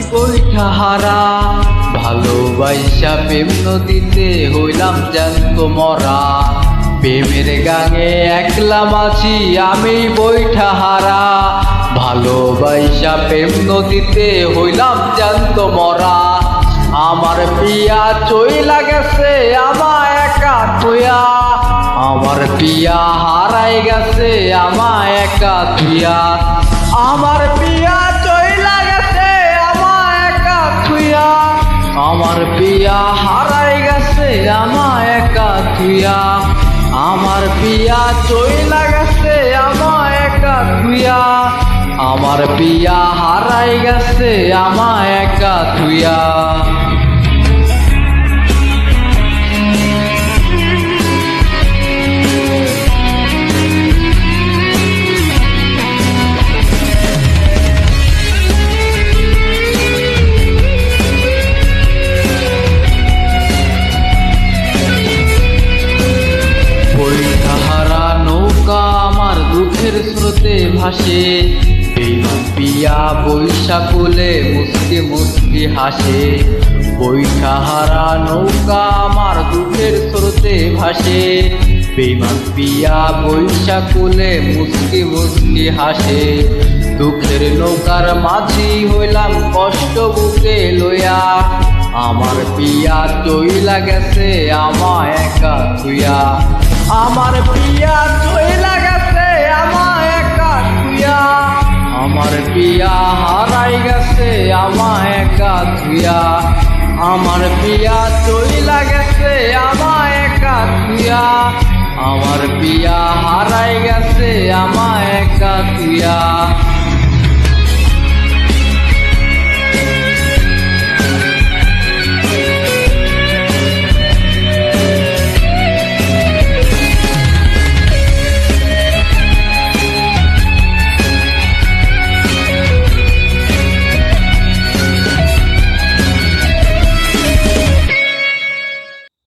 হারা। ভালোবাসা প্রেম নদীতে হইলাম জ্যান্ত মরা। প্রেমের গাঙে একলা মাছি আমি বৈঠা হারা। ভালোবাসা প্রেম নদীতে হইলাম জ্যান্ত মরা। আমার পিয়া চইলা গেছে আমার একা তুয়া আমার পিয়া হারাই গেছে আমার একা তুয়া আমার পিয়া আমার পিয়া হারাই গেছে আমা একা তুইয়া আমার পিয়া চইলা গেছে আমা একা তুইয়া আমার পিয়া হারাই গেছে আমা একা তুয়া দুঃখের স্রোতে ভাসে। পিয়া বৈশা কোলে মুসকি মুসকি হাসে। বৈঠাহারা নৌকা আমার দুঃখের স্রোতে ভাসে। বেইমান পিয়া বৈশা কোলে মুসকি মুসকি হাসে। দুঃখের নৌকার মাঝি হইলাম কষ্ট বুকে লইয়া। আমার পিয়া চইলা গেছে আমার একা তুইয়া আমার পিয়া চইলা একা আমার পিয়া চইলা গেছে আমায় একা তুইয়া আমার পিয়া হারাই গেছে আমার